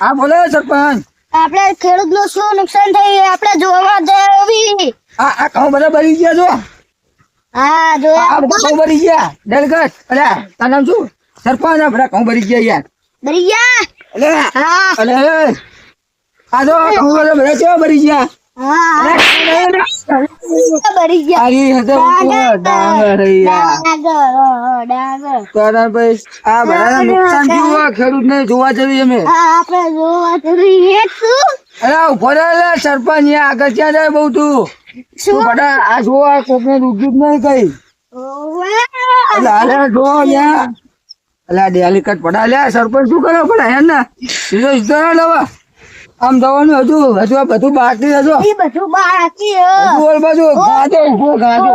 હા બોલો સરપંચ. આપણે ખેડૂતનું શું નુકસાન થયું એ આપણે જોવા જવી આ આ ઘઉં બધા ભરી ગયા જો હા આ બધા ઘઉં ભરી ગયા. ડલગટ. અલે તારું નામ શું? સરપંચ આ બધા ઘઉં ભરી ગયા યાર. દરિયા અલે હા. અલે. આ જો ઘઉં બધા ભરી ગયા? હા સરપંચ આગળ ક્યાં જાય બહુ તું? શું? બધા આ જો આ નહીં કઈ જો ડેલી કટ પડા લે સરપંચ શું કરવા પડે હે ને સીધો સીધો હવે આમ જવાનું હજુ હજુ આ બધું બાકી હજુ. બધું બાકી ગાજો ગાજો.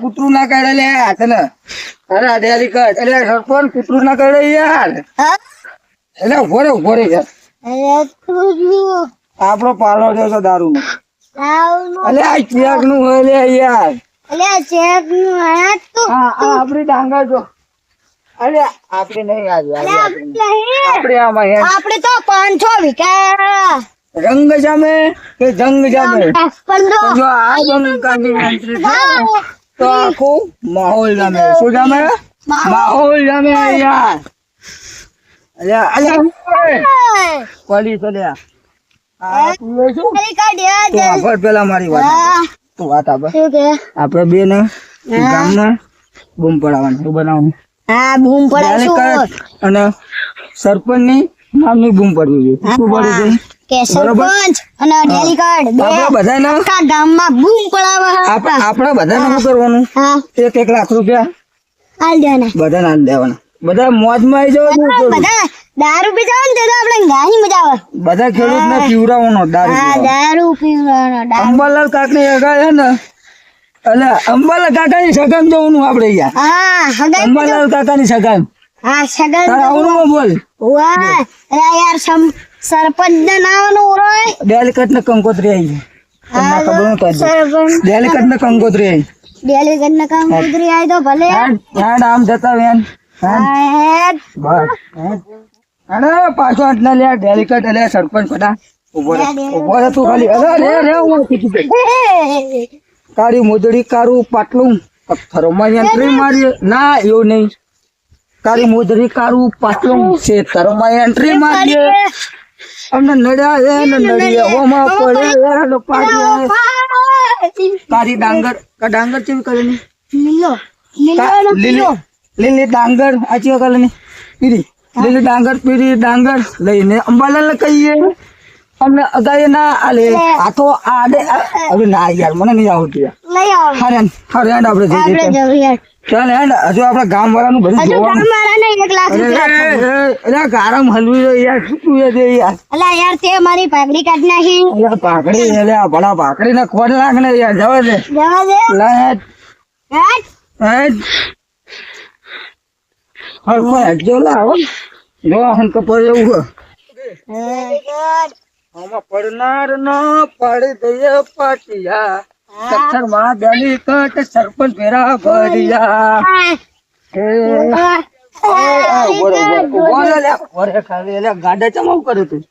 કૂતરું ના કરે લે તને. અરે કૂતરું ના કરે યાર? એટલે ઊભો રે ઊભો રે. આપણો પાલો છે દારૂ. એટલે આ ચેકનું હોય યાર. અલ્યા ચેકનું હાથ તું. આ આ આપણી ડાંગર જો. અરે આપણી નહીં આવી આપણે આમાં આપણે તો પાંચસો વિકા રંગ જામે કે જંગ જામે? જો. આ થાય તો આખું માહોલ જામે. શું જામે? માહોલ. જામે યાર. અલ્યા અલ્યા કોલી ચલ્યા લે આ તું લે શું? અરે કાઢ્યા તું છે. આભર પેલા મારી વાત તું વાત આભર શું આપણે બે ને ગામમાં બૂમ પડાવવાની. બનાવવાનું? હા બૂમ પડે ત્યારે શું કર અને સરપંચની નામની બૂમ પડવી જોઈએ. શું પડવું કે સરપંચ અને ડેલી બે આપણે બધાને આખા ગામમાં બૂમ પડાવે આપણે બધાને શું કરવાનું? એક એક લાખ રૂપિયા હાલ દે બધાને આલી દેવાના. બધા મોજમાં આવી જવાનું બધા દારૂ પીતા હોય ને તો આપણે ગાની મજા આવે. બધા ખેડૂતને પીવડાવવાનો દારૂ હા પીવડાવવાનો. દારૂ અંબાલાલ કાકની અગાડ છે ને એટલે અંબાલા કાકાની સગામ જવાનું આપણે યાર. હા હગાઈ અંબાલાલ કાકાની સગામ હા તારા બોલ. વાહ યાર સમ સરપંચ ને નાવાનું ઓરોય ડેલિકટ ને કંકોત્રી આવી તમને ખબર ન કંકોત્રી આવી. ડેલી કરીને કામ આવી તો ભલે. હેડ આમ જતા વેન હેડ. બસ અરે પાછો આટલા લે ડેલિકટ સરપંચ બધા. ઊભો તું ખાલી. અરે રે રે હું કીધું તે. હેડ. કાળી મોજડી કારું પાટલું પથ્થરોમાં એન્ટ્રી મારી ના એવું નહીં. કાળી મોજડી કારું પાટલું છે તરોમાં એન્ટ્રી મારીએ. અમને નડ્યા એ ને નડીએ ઓમાં પડે એ ને પાડીએ કાળી ડાંગર કા ડાંગર કેવી કલરની? લીલો. લીલો લીલી લીલી ડાંગર આ ચેવા કલરની? પીરી લીલી ડાંગર પીરી ડાંગર લઈને અંબાલાલ કહીએ. અમને અગાય ના આલે. આ તો આડે હવે ના યાર મને નહીં આવડતું યાર. હરે આવો હારે હેડ આપણે જઈએ ચાલ હેડ હજુ આપણે ગામ વાળાનું બધું જોવાનું. ગારમ હલવી રહ્યો યાર શું તું યાર. અલા યાર તે મારી પાઘડી કાઢી નાખી. અરે પાકડી એટલે આ ભલા પાકડી ના ખોટ નાખ ને યાર જવા દે. જવા દે. લા હેડ. હેડ. હેડ. હવે જો હેડજો જો હન કપડ એવું હો. આમાં પડનાર નો પડી દઈએ પાટિયા. સત્તરમાં બેલી કટ સરપંચ ફેરા ભર્યા. ગાડા ચમાવ કરે તું.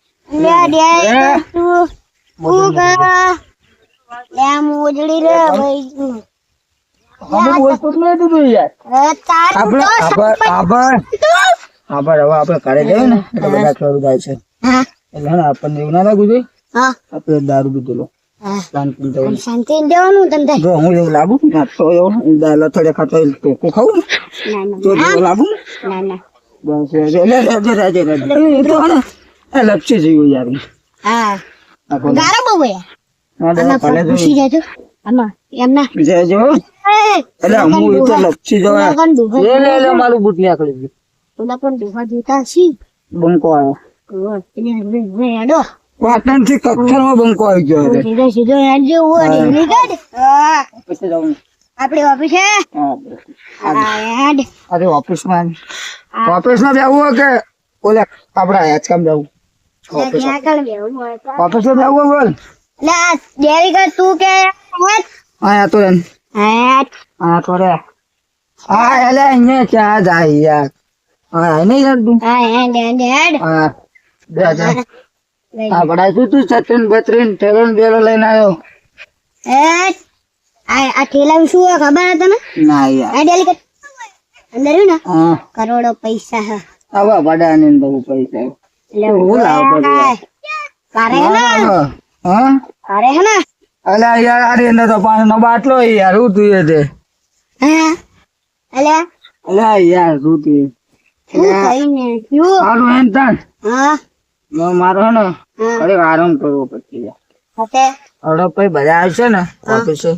આપણે ઘરે જઈએ ને બધા ખેડૂત જાય છે. હા. એટલે હા આપણને એવું ના લાગવું જોઈએ હા આપણે દારૂ પીધેલો શાંતિ દેવાનું તને જો હું એવું લાગુ તો એવું દાલ ખાતો હોય ખાવું તો જેવું લાગુ ના ના બસ એ રે લે રે રે રે રે એ તો હે લપસી જેવું યાર હા ગારો બહુ હે જજો આમાં એમના જજો એટલે તો લપસી જવા લે લે મારું બૂટ નીકળી ગયું ઓલા પણ ડૂબા જોતા છી બંકો આવ્યો પાટણ ઓફિસમાં ઓફિસ કે ઓલે ઓફિસમાં જવું બોલ ના ડેરી કર તું કે હા તો રે હેડ હા એટલે અહીંયા ચા જાય યાર હા નહીં તું હા હેડ હા જા જા લઈ આ બડા શું તું છત્રીન બત્રીન ઠેલોન બેલો લઈને આવ્યો? આ ઠેલા શું હોય ખબર હે તને? ના યાર. આ ડેલિકેટ અંદર ને? કરોડો પૈસા હે. આવા બડા ને બહુ પૈસા. એટલે હું યાર. કારે હે ને? હા? કારે હે ને? અલ્યા યાર અરે એને તો પાણીનો બાટલો યાર. તું એ તે? હા. અલ્યા અલ્યા યાર શું તું એ? શું થઈને? શું? સારું એમ તાન હા. મારો હે. ને આરામ કરવો પછી યાર. હવે પછી બધા આવશે ને ઓફિસે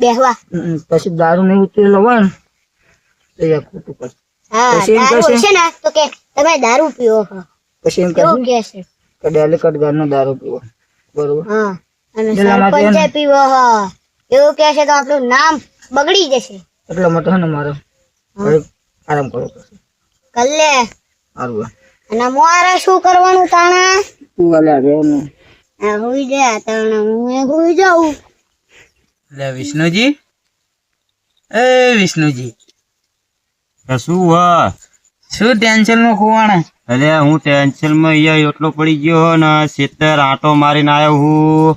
બેહવા. પછી દારૂ નહીં ઉતરેલો હોય ને તો યાર ખોટું પડે પછી એમ કહેશે? ને તો કે તમે દારૂ પીવો. પછી એમ કે છે કે ઘરનો દારૂ પીવો. બરોબર? હા અને સરપંચે પીવો હો. એવું કે છે તો આપણું નામ બગડી જશે. એટલા માટે હે. ને મારો આરામ કરવો પડશે. કલ્લે. સારું. અને મારે શું કરવાનું તાણે? તું અલ્યા આ હુઈ જા તાણે હું એ જાઉં. એટલે વિષ્ણુજી. એ વિષ્ણુજી. શું હ શું ટેન્શનનું ખોવાણા? અરે હું ટેન્શનમાં અહીંયા એટલો પડી ગયો ને શેતર આંટો મારીને આવ્યો હું.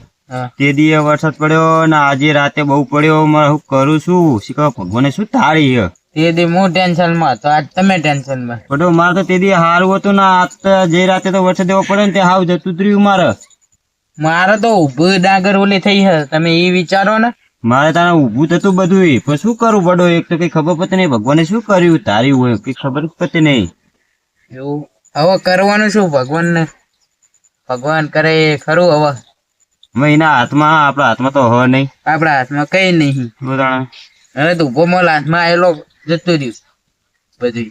તે દીએ વરસાદ પડ્યો ને આજે રાતે બહુ પડ્યો હું કરું છું? શીખવા ભગવાને શું તાળી હે? તે દી હું ટેન્શનમાં હતો. તો આજ તમે ટેન્શનમાં માં. મારે તો તે દી હારું હતું ને આજ તો જે રાતે તો વરસાદ દેવો પડે ને તે હાવ જતું જ મારે. મારે તો ઊભું ડાગર ઓલી થઈ હશે તમે એ વિચારો ને. મારે તારે ઊભું થતું બધું પણ શું કરું પડો એક તો કઈ ખબર પડતી નહીં. ભગવાને શું કર્યું? તારી હોય કઈ ખબર પડતી નહીં. એવું? હવે કરવાનું શું ભગવાનને? ભગવાન કરે એ ખરું હવે. હવે એના હાથમાં આપણા હાથમાં તો હ નહીં. આપણા હાથમાં કઈ નહીં. હવે તો ઊભો મોલ હાથમાં આવેલો. જતું રહ્યું બધું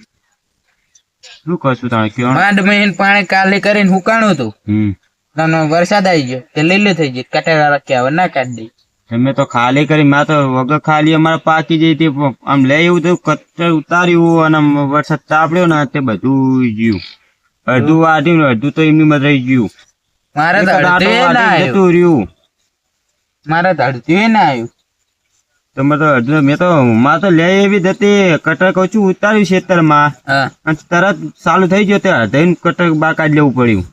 શું કરશું તાણે કયો? માંડ મહીન પાણી કાલે કરીને હુકાણું હતું. હમ. વરસાદ આવી ગયો તે લીલો થઈ ગયો કટેરા રાખ્યા હવે ના કાઢી દઈ તમે તો ખાલી કરી મેં તો વગર ખાલી અમારે પાકી જઈ તે આમ લઈ એવું તો કટ્ટર ઉતાર્યું અને વરસાદ ચાપડ્યો ને તે બધું ગયું. અડધું વાઢ્યું ને અડધું તો એમની માં રહી ગયું. મારે તો આવ્યું. જતું રહ્યું. મારે તો અડધું ના આવ્યું. તમે તો એટલે મેં તો માં તો લઈ એવી હતી. કટક ઓછું ઉતાર્યું ખેતરમાં. અને તરત ચાલુ થઈ ગયો તે અડધા કટક બા કાઢી લેવું પડ્યું.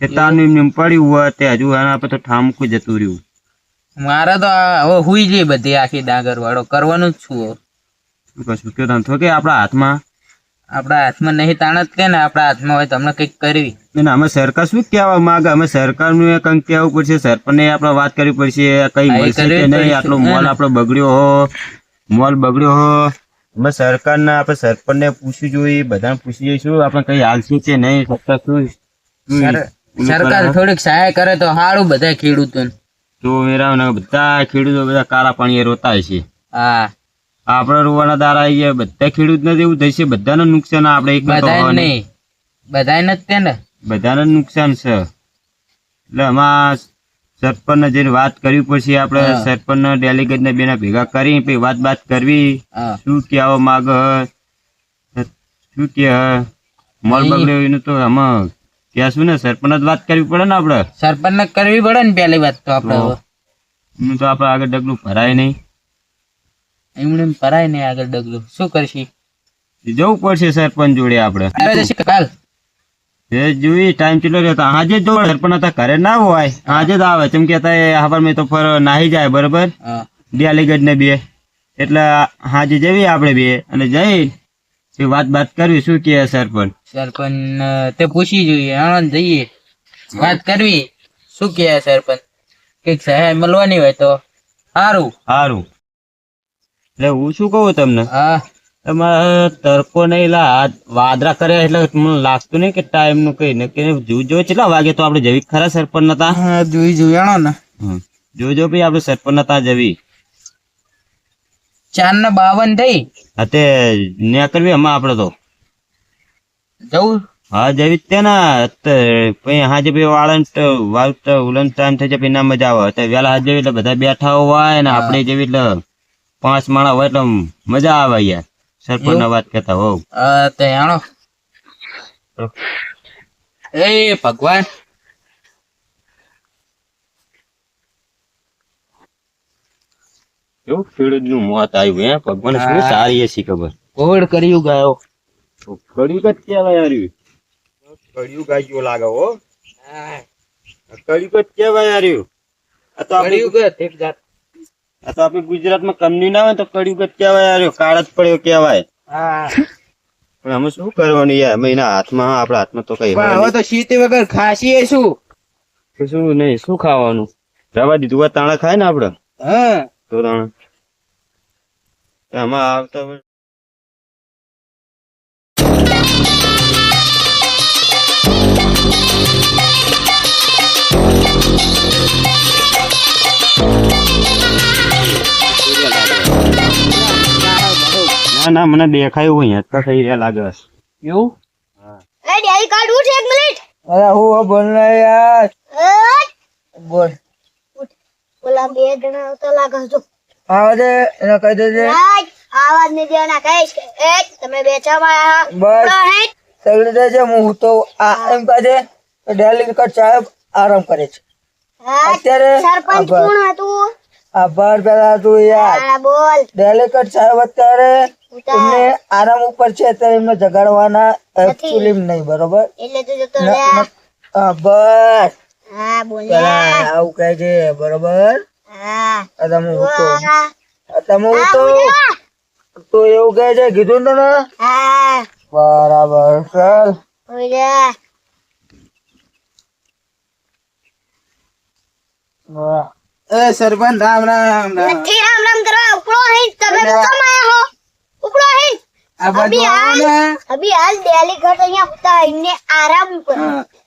તે તારનું એમ પડ્યું હોય તે હજુ આના પર તો ઠામકું જતું રહ્યું. મારે તો હવે હુઈ જઈ બધી આખી ડાંગર વાળો કરવાનું જ છું કશું કયો તમે થોકે આપણા હાથમાં. આપણા હાથમાં નહીં તાણત કે ને આપણા હાથમાં હોય તમને કંઈક કરવી. અને અમે સરકાર શું કહેવા માંગે? અમે સરકારનું કંઈક કહેવું પડશે સરપંચને આપણે વાત કરવી પડશે કઈ મળશે કે નહીં? આટલો મોલ આપણો બગડ્યો હો મોલ બગડ્યો હો. અમે સરકારના આપણે સરપંચને પૂછવું જોઈએ બધાને પૂછી જઈશું આપણે કઈ હાલશું છે નહીં સરકાર શું સરકાર થોડીક સહાય કરે તો સારું બધા ખેડૂતો તો વેરાવના બધા ખેડૂતો બધા કાળા પાણીએ રોતા છે. હા. આપણે રોવાના દારા આવી ગયા. બધા ખેડૂતને એવું થશે. બધાને નુકસાન આપણે એક બધાય નહીં. જ ને? બધાને નુકસાન છે. એટલે આમાં સરપંચને જઈને વાત કરવી પડશે આપણે સરપંચ સરપંચ ડેલિગેટ ને બેના ભેગા કરી પછી વાત વાત કરવી. શું કહેવા માગ? શું કે મોલ. બગડ્યો એનું તો આમાં કહેશું ને? સરપંચ જ વાત કરવી પડે ને આપણે. સરપંચ કરવી પડે ને પેલી વાત તો આપડે એનું તો આપણે આગળ ડગલું ભરાય નહીં. એમણે એમ ને આગળ ડગલું. શું કરશી? જવું પડશે સરપંચ જોડે આપણે. કાલ? એ જોઈ ટાઈમ ચેટલો રહ્યો આજે જ જોવા સરપંચ હતા ઘરે ના હોય. આજે જ આવે. ચમ કે હવાર મેં તો ફર નાહી જાય બરોબર? હા. ડેલીગઢ ને બે. એટલે હાજે જઈએ આપણે બે અને જઈ વાત બાત કરવી. શું કે સરપંચ? સરપંચ તે પૂછી જોઈએ. આણંદ જઈએ. વાત કરવી. શું કહે સરપંચ? કંઈક સહાય મળવાની હોય તો? સારું. સારું. એટલે હું શું કહું તમને? હા. તમારે તડકો નહીં લા વાદરા કર્યા એટલે મને લાગતું નહીં કે ટાઈમનું કઈ નક્કી નહીં. જોજો કેટલા વાગે તો આપણે જવી ખરા સરપંચ નતા? જોઈ આણો ને. જોજો ભાઈ આપણે સરપંચ નતા જવી. ચાર ને બાવન થઈ? તે ન્યા કરવી હમણાં આપણે તો. જવું? હા જેવી તે ના. પછી હાજે ભાઈ વાળન વાળ તો ઉલન ટાઈમ થઈ જાય પછી ના મજા આવે. વેલા હાજે એટલે બધા બેઠા હોય ને આપણે જેવી એટલે પાંચ માણસ હોય એટલે મજા આવે યાર. સરપંચ વાત કરતા હોવ. તે આણો. એ ભગવાન. એવું ખેડૂતનું મોત આવ્યું હે? ભગવાન શું સારી હશે ખબર. કોવિડ કર્યું ગયો. કર્યું જ કેવાય હાર્યું આવ્યો લાગે હો. કળિયુગ જ કેવાય હાર્યું આ તો કર્યું એક જાત આ તો આપણે ગુજરાતમાં કંપની ના હોય તો કળિયુગ જ કહેવાય હાર્યો કાળ જ પડ્યો કહેવાય. પણ અમે શું કરવાનું યાર? અમે એના હાથમાં આપણા હાથમાં તો કઈ હવે તો શીત વગર ખાસીએ શું? શું નહીં શું ખાવાનું? રવા દીધું તાણા ખાય ને આપડે? હા. તો તાણા. આમાં આવતા ના ના મને દેખાયું હોય હેચકા થઈ રહ્યા લાગે છે. એવું? એ ડેરી કાર્ડ ઉઠ એક મિનિટ. અરે હું બોલ ના યાર. બોલ. બોલા બે જણા તો લાગે છે જો. આવે એને કહી દેજે. આવાજ નહીં દેવાના કહીશ કે, એ તમે બેચામાં બસ. આવ્યા હે? સગડી દેજે હું તો આ એમ કહે છે ડેલી કટ સાહેબ આરામ કરે છે. અત્યારે સરપંચ આભાર. કોણ હતું? આભાર પેલા તું યાર. બોલ. ડેલી કટ સાહેબ અત્યારે. એમને આરામ ઉપર છે અત્યારે એમને જગાડવાના એકચ્યુઅલી નહીં બરોબર? બસ. હા બોલ્યા. આવું કહે છે બરોબર? હા. આ તમે ઉઠો. તમે ઉઠો. તો એવું કહે છે કીધું ને તને હા. બરાબર ચાલ. એ સરપંચ રામ રામ રામ. રામ રામ કરવા. ઉપડો નહીં તમે કેમ આયા હો. ઉપડો હે. અભી હાલ અભી હાલ ડેલી ઘટ અહીંયા ઉતા એમને આરામ ઉપર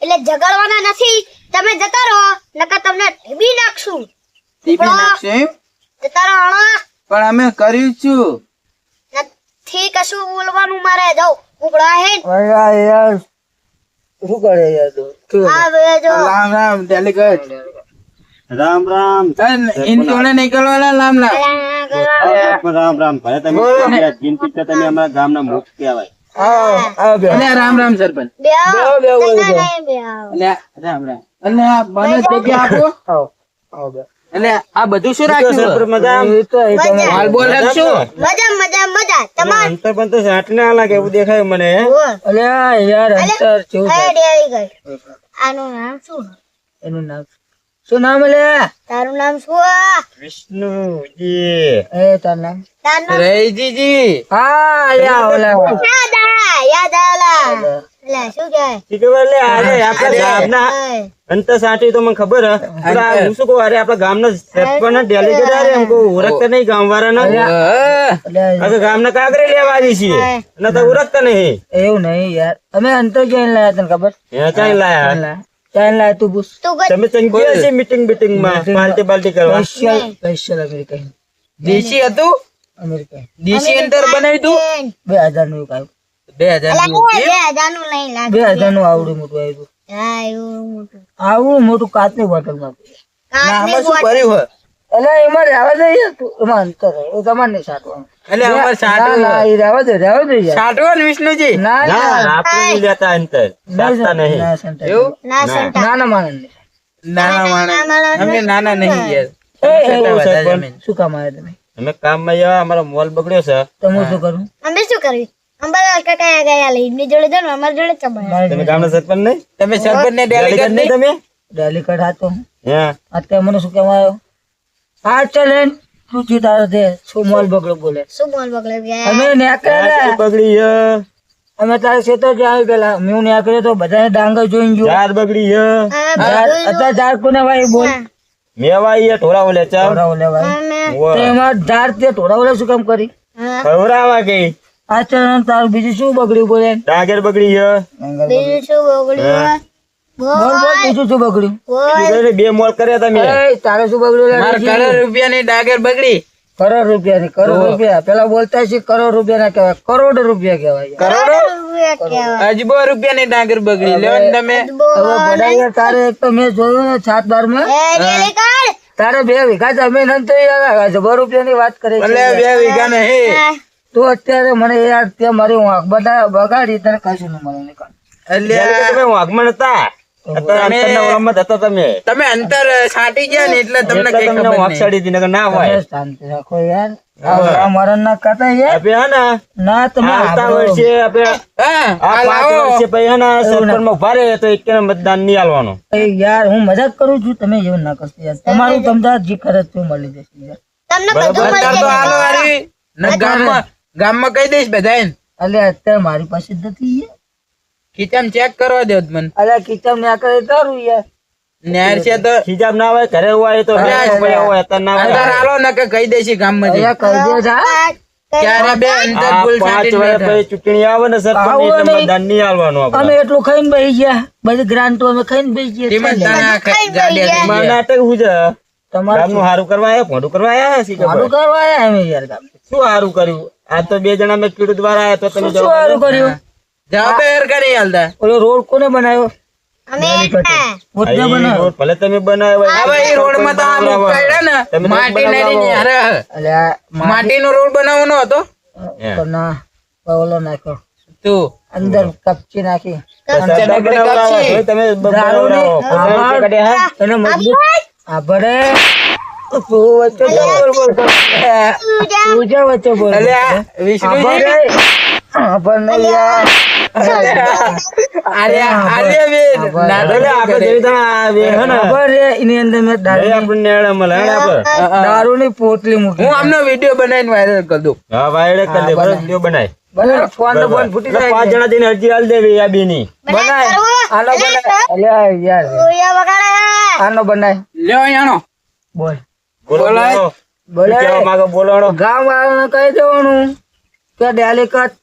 એટલે જગાડવાના નથી. તમે જતા રહો નકર તમને ઢીબી નાખશું. ટીપી નાખશો જતા રહો પણ અમે કર્યું છું. નથી કશું બોલવાનું મારે. જાઉં ઉપડા હે. યાર. શું કરે યાર તું? બે જો રામ રામ ડેલિગેટ રામ રામ. ઇન જોડે નીકળવાના રામ રામ. રામ રામ. ભલે તમે જિંદગી તો તમે અમારા ગામના મુખ કહેવાય. રામ રામ સરપંચ. અને આ મને જગ્યા આપો. બધું શું રાખ્યું? મજા બોલ રાખશું મજા. મજા મજા તમાર અંતર પણ તો સાટ ના લાગે એવું દેખાય મને અલ્યા યાર અંતર આનું નામ શું એનું નામ શું નામ લે? તારું નામ શું વિષ્ણુજી. એ તાર નામ? તારું નામ? હા યા ઓલા. યાદ આયા યાદ આલા એટલે શું કહેવાય શીખવા લે આજે આપણા ગામના ઓય. સાટી તો મને ખબર હે. હું શું કહું અરે આપણા ગામના સરપંચ ડેલીગેટ અરે એમ કહું ઓળખતા નહીં ગામ વાળાના અલ્યા. આ ગામના કાગરે લેવા આવી છીએ. અને તો ઓળખતા નહીં. એવું નહીં યાર. અમે અંતર ક્યાં લાયા તને ખબર? ક્યાં લાયા. ક્યાં લાયા તું પૂછ તમે ચંગી હશે મીટિંગ બીટિંગમાં પાર્ટી પાર્ટી કરવા સ્પેશિયલ સ્પેશિયલ અમેરિકન દેશી હતું અમેરિકન દેશી અંદર બનાવ્યું તું બે હજારનું કાયું બે હજાર અલા, હું બે હજારનું લઈ લાગ બે હજારનું આવડું મોટું આવ્યું હા એવું મોટું આવડું મોટું કાચની બોટલમાં કાચની આમાં શું બોટલ. કર્યું હોય એટલે એમાં રહેવા દે એમાં અંતર એ તમારે નહીં સાટવાનું એટલે અમારે સાટવું ના એ રહેવા દે રહેવા દે યાર. ને વિષ્ણુજી? ના ના. આપણે નહીં લેતા અંતર. સાટતા નહીં. ના એવું? ના નાના માણસ નહીં. નાના માણસ. અમે નાના નહીં યાર. શું કામ આવ્યા તમે? અમે કામમાં આવ્યા અમારો મોલ બગડ્યો છે. તમે શું કરું? અમે શું કરવી? અંબાલાલ કાકા ગયા લઈ એમની જોડે જાવ અમારી જોડે ચમાય તમે ગામના સરપંચ નહીં? તમે સરપંચ ને ડેલીગેટ નહીં તમે? ડેલીગેટ હતો હા? અત્યારે મને શું કહેવા આવ્યો ચલન ચાલે તું જી દે તે મોલ બગડો બોલે. બોલ બગડે ગયા અમે નેકળેલા બગડી હે. અમે તારે ખેતર જ આવી મેં હું નેકળ્યો તો બધાને ડાંગર જોઈને જો યાર બગડી હે. અત્યારે ઝાડ કોને ભાઈ બોલ? મેવાઈ એ ઢોરા ઓલે ચા ઢોરા ઓલે ભાઈ ઓવે. તો એમાં ઝાડ તે ઓલે શું કામ કરી? ખવડાવા ગઈ આ ચાલે તારું બીજું શું બગડ્યું બોલે? ડાંગર બગડી હે. બીજું શું બગડ્યું? બોલ બોલ બીજું શું બગડ્યું? બે મોલ કર્યા તમે તારે શું બગડ્યું માર લે? કરોડ રૂપિયાની ડાગર બગડી. કરોડ રૂપિયા ની કરોડ રૂપિયા. પેલા બોલતા છે કરોડ રૂપિયા ના કહેવાય. કરોડ રૂપિયા કહેવાય. કરોડો? રૂપિયા કહેવાય. ડાગર બગડી. લ્યો તમે. હવે બધાએ તારે એક તો મેં જોયું ને સાત બારમાં. તારે બે વીઘા જમીન હતી તો રૂપિયા ની વાત કરે એટલે બે વીઘા ને હે. તો અત્યારે મને યાર તે મારી બધા બગાડી તને કશું નહીં મળે. નીકળ. એટલે તમે વાઘમાં નતા? અત્યારે અંતરના ઓલામાં જ હતા તમે. તમે અંતર છાંટી ગયા ને એટલે તમને કઈ ખબર નહીં. વાંકસાડી હતી, નકર ના હોય. શાંતિ રાખો યાર. મરણ ના કથા યાર ને. ના તમે આવતા વર્ષે આ આ પાંચ વર્ષે પછી હે ને સરપંચમાં ઊભા રહે તો એક મતદાન નહીં આલવાનું યાર હું મજાક કરું છું તમે એવું ના કરશો યાર. તમારું તમતા જે ખરચ તે મળી જશે યાર. તમને ગામમાં ગામમાં કહી દઈશ બધા અલ્યા અત્યારે મારી પાસે જ નથી યાર. ખીચામાં ચેક કરવા દો મને. અલ્યા કિચન ને કરે તારું યાર નેર છે તો હિજાબ ના હોય ઘરે હોય તો અરે, બે પૈયા હોય અત્યારે ના હોય. હાલો ને કે કહી દઈશ ગામમાં અલ્યા કરી દો જા. ક્યારે બે અંતર આ પાંચ છાંટીને પછી ચૂંટણી આવે ને સરપંચ આવો એટલે મતદાન નહીં આલવાનું આપણે. અમે એટલું ખાઈને બેસી ગયા. બધી ગ્રાન્ટો અમે ખાઈને બેસી ગયા. એમાં ગયા. નાટક શું છે? તમારું હારું કરવા આયા મોઢું કરવા આયા શી ખબર સારું કરવા આયા અમે યાર શું હારું કર્યું? આ તો બે જણા મેં કીડું દ્વારા આયા તો તમે શું જવાબ સારું કર્યું? જવાબ યાર કરી હાલતા? ઓલો રોડ કોને બનાવ્યો? ભલે તમે બનાવ્યો ને માટી માટીનો રોડ બનાવવાનો હતો. ઓલો નાખ્યો. તું? અંદર કપચી નાખી. તું વચ્ચે બોલ બોલ કર. વચ્ચે બોલ. અલે આ વિષ્ણુજી? આભાર. આભાર નહીં યાર. દારૂ આપણને નેળે મળે, હે ને. આપણે? દારૂની પોટલી મૂકી હું આમનો વીડિયો બનાવીને વાયરલ કરી દઉં. હા, વાયડે કરી દે, વીડિયો બનાય. ભલે ફોન તો બંધ ફૂટી જાય પાંચ જણા જઈને અરજી આલી દેવી આ બેની. બનાય. આનો બનાય. અલ્યા યાર. આનો બનાય. લ્યો અહીંયાનો બોલ. બોલો, બોલાય. બોલો. બોલે શું કહેવા માંગો, બોલો, હળો. ગામ વાળાને કહી દેવાનું કે ડેલિકટ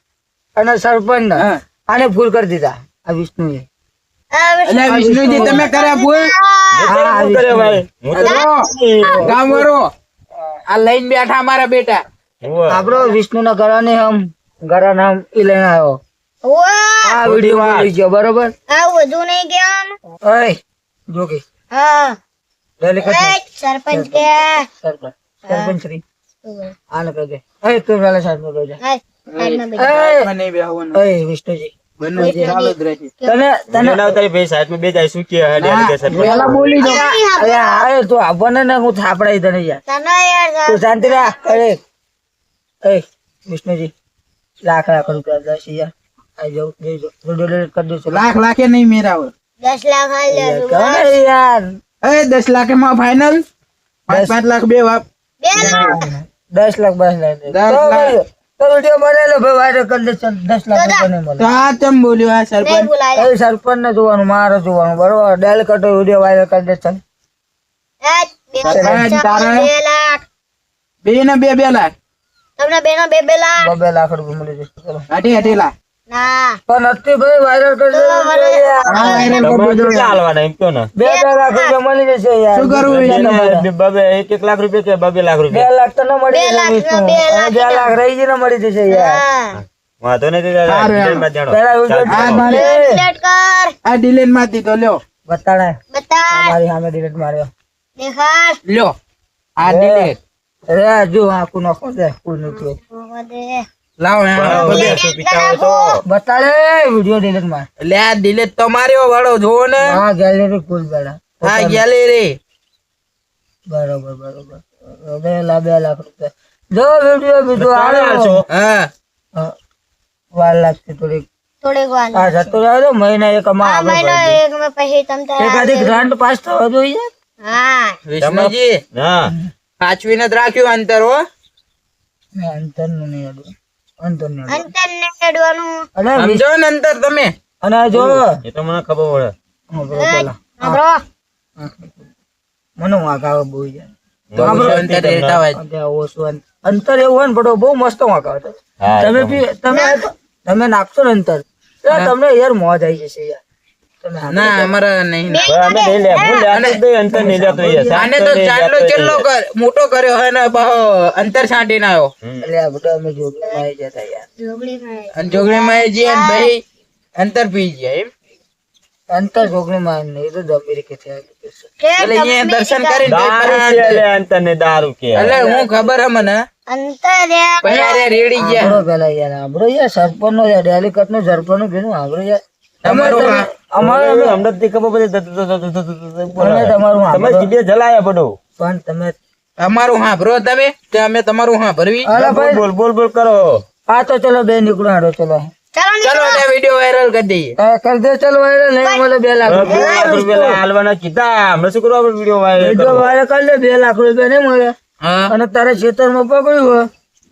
અને સરપંચ હા. આને ભૂલ કરી દીધા આ વિષ્ણુએ. એટલે વિષ્ણુજી તમે કર્યા ભૂલ? હા શું કરે ભાઈ? હું તો જો, ગામ વાળો. આ લઈને બેઠા અમારા બેટા. આપણો વિષ્ણુ ના ઘરાને હમ ઘરા નામ ઈ લઈને આવ્યો. આ વીડિયો આવી ગયો બરોબર? આ વધુ નહીં કેવાનું ઓય જોગી હા. સરપંચ કે. સરપંચ. સરપંચ શ્રી આને કહે એ તું પેલા સાહેબ કહી દે હા, સાઈડમાં બેસો. એ વિષ્ણુજી. બનવું છે ચાલુ રહેશે તને તને ના ઉતારી ભાઈ, સાઈડમાં બે જાય, શું કહે, હે, ડેલીગેટ સરપંચ. પેલા બોલી દો. અરે આ તું આપણને ને હું થાપડાઈ તને યાર. તને યાર તું શાંતિ રાખ. અરે એ વિષ્ણુજી લાખ લાખ રૂપિયા દસ આવી જાઉં કરી લાખ લાખે નહીં મેરાવ. દસ લાખ હાલ લે કહો ને યાર. એ દસ લાખે માં ફાઈનલ પાંચ પાંચ લાખ બે વાપ. બે લાખ. દસ લાખ બસ દસ લાખ. ભાઈ, તો ભાઈ વાયરલ કરી દે દસ લાખ રૂપિયા મળે. તો તેમ બોલ્યો? આ સરપંચ? એ સરપંચ ને જોવાનું મારે જોવાનું બરોબર? ડેલ કટો વીડિયો વાયરલ કરી દે ચાલ. બે સરપંચ તારે? બે લાખ. બે ને બે બે લાખ. બે બે લાખ. રૂપિયા મળી જશે ચલો. લાખ. ના પણ વાયરલ કરી દે. કરી. એમ ને? બે બે લાખ રૂપિયા મળી જશે યાર. શું કરવું બબે એક એક લાખ રૂપિયા કે બબે લાખ બે રૂપિયા? લાખ તો ન મળી જશે બે લાખ રહી જઈને મળી જશે યાર. વાંધો નથી આ ડિલેટમાંથી લ્યો. બતાડે. બતાડ. મારી સામે ડિલેટ માર્યો. દેખાડ. લ્યો. આ ડિલેટ અરે જો આખું નખો દે કોઈ નું વધે લાવો. બતાડે વીડિયો ડિલેટ માર લે આ ડિલેટ વાળો જોવો ને. હા ગેલેરી બેડા બરોબર બરોબર. બે લાખ બે લાખ રૂપિયા. જો વીડિયો બીજો હા. વાર લાગશે થોડીક. થોડીક વાર જતો રહ્યો મહિના એક માં આ આપણે એક માં પછી તમ દઈએ. ગ્રાન્ટ પાસ થવા જોઈએ. હા. વિષ્ણુજી હા. સાચવીને જ રાખ્યું અંતર હો. અંતરનું નહીં. અંતર અંતર ને કાઢવાનું અને સમજો ને અંતર તમે. અને જો એ તો મને ખબર પડે. મને વાંક આવે બહુ તો અંતર રહેતા હોય ઓછું અંતર. એવું હોય ને પડો બહુ મસ્ત વાંક આવે. તમે તમે તમે નાખશો ને અંતર તમને યાર મોજ આવી જશે યાર. ના અમારે નહીં. અમે નહીં લે હું. લેતો જ અંતર નહીં લેતો એ. આને તો ચાંદલો ચેલ્લો કર- મોટો કર્યો હે ને બહુ અંતર છાંટીને આવ્યો. હમ. એટલે આ બધા અમે જતા યાર. અને ને ભાઈ અંતર પી ગયા એમ. અંતર છોકરી માં નહીં તો દબીરી કે થયા એટલે અહીંયા દર્શન કરીને દારૂ અંતર ને દારૂ કે. એટલે હું ખબર હે મને? અંતર યાર રેડી ગયા. પેલા યાર આંબળો યાર સરપંચ નો યાર ડેલિકટ નો સરપંચનું કીધું આંબળો યાર. અમારે તમારું તમે સાંભળો. જીભે જલાયા બધું પણ તમે અમારું સાંભળો તમે અમે તમારું અરે બોલ બોલ બોલ બોલ કરો આ તો ચલો બે નીકળો હાડો ચલો ચાલો ને ચલો તે વીડિયો વાયરલ કરી દઈએ હા, દે ચલો વાયરલ નહીં મળે બે લાખ રૂપિયા હાલવાના કીધા હમણાં શું કરવા વીડિયો વાયરલ વીડિયો વાયરલ કરી દે બે લાખ રૂપિયા નહીં મળે અને તારે ખેતરમાં પકડ્યું હોય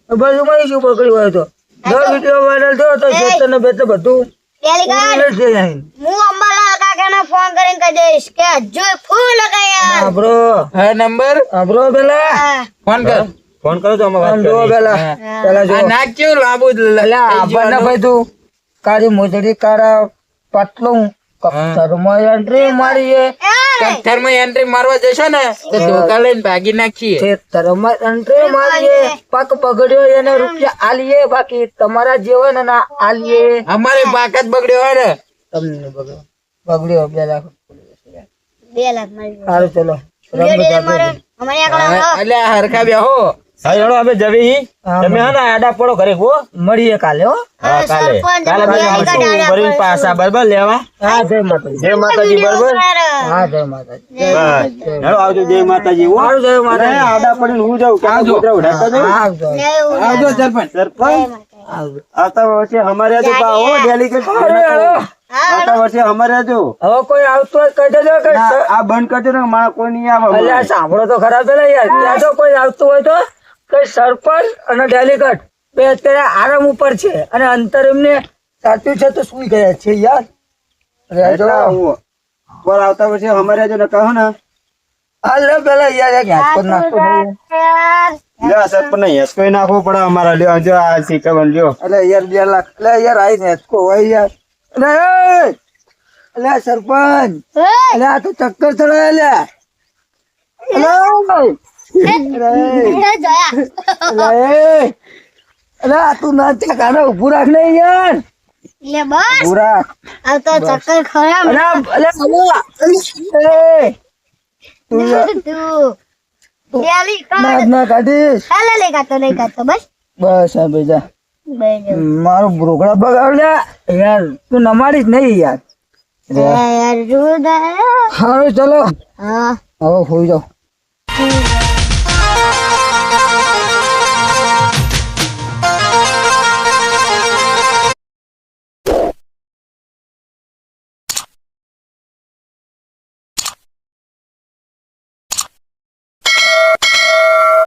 બાજુ બધું કઈ શું પકડ્યું હોય તો જો વિડિયો વાયરલ થયો તો ખેતર ને બેતે બધું હું અંબાલાલ કાકાને ફોન કરીને કહી દઈશ કે હજુ ફૂલ લગાયા આબરો હા નંબર? આબરો બેલા ફોન કર. ફોન કરો તો અમે વાત કરીએ. પેલા. જો કેવું લાંબુ આપણને ભાઈ તું કારી મોજડી કાળા પાટલું કપતરમાં એન્ટ્રી મારીએ પથ્થરમાં એન્ટ્રી મારવા જશો ને તો ધોકા લઈને ભાગી નાખીએ. ખેતરમાં એન્ટ્રી મારીએ. પાક પગડ્યો એને રૂપિયા આલીએ બાકી તમારા જેવા ને ના આલીએ. અમારે પાક જ બગડ્યો હોય ને. તમને બગડ્યો બગડ્યો બે લાખ બે લાખ સારું ચલો. અમારે. હરખા બેહો. હા હેડો અમે જવી. તમે હા. ને આડા પડો ઘરે કો મળીએ કાલે હો. હા કાલે. કાલે ભરીને પાછા બરાબર લેવા? હા જય માતાજી. જય માતાજી બરાબર? હા જય માતાજી. હેલો આવજો જય માતાજી હો. આવજો જય માતાજી. આડા પડીને હું જાઉં? ઉડાડતા જાઉં. આવજો આવજો. સરપંચ. સરપંચ? આવજો. આવતા વર્ષે અમારે આજો પા હો ડેલિકેટ આવતા વર્ષે અમારે આજો હવે કોઈ આવતું હોય તો કહી દેજો કે આ બંધ કરજો ને મારા કોઈ નહીં આવે અલ્યા સાંભળો તો ખરાબ પેલા યાર. ત્યાં તો કોઈ આવતું હોય તો. કઈ સરપંચ અને ડેલિગેટ બે અત્યારે આરામ ઉપર છે. અને અંતર એમને સાચું છે તો સુઈ ગયા છે યાર? પર આવતા અમારે ને કહો ને. હાલ પેલા યાર એક સરપંચ ને હેસકોઈ નાખવો પડે અમારા. લ્યો જો આ સિક્કા લ્યો. એટલે યાર બે લાખ એટલે યાર આઈ ને હેચકો હોય યાર. અલે એ! સરપંચ. અલે આ તો ચક્કર ચડાય આ તું ના ચકાને ઊભું રાખ ને યાર એટલે બસ. ઊભું આ તો ચક્કર ખરા. અલે અલે અલે તું તું. ડેલી નાક ના કાઢીશ. હાલે લઈ કાતો લઈ કાતો બસ. બસ આ બેજા. મારો બ્રોકડા બગાડ્યા યાર તું નમાડીશ નહીં યાર. યાર સારું ચલો. હા. હવે હોઈ જાઓ.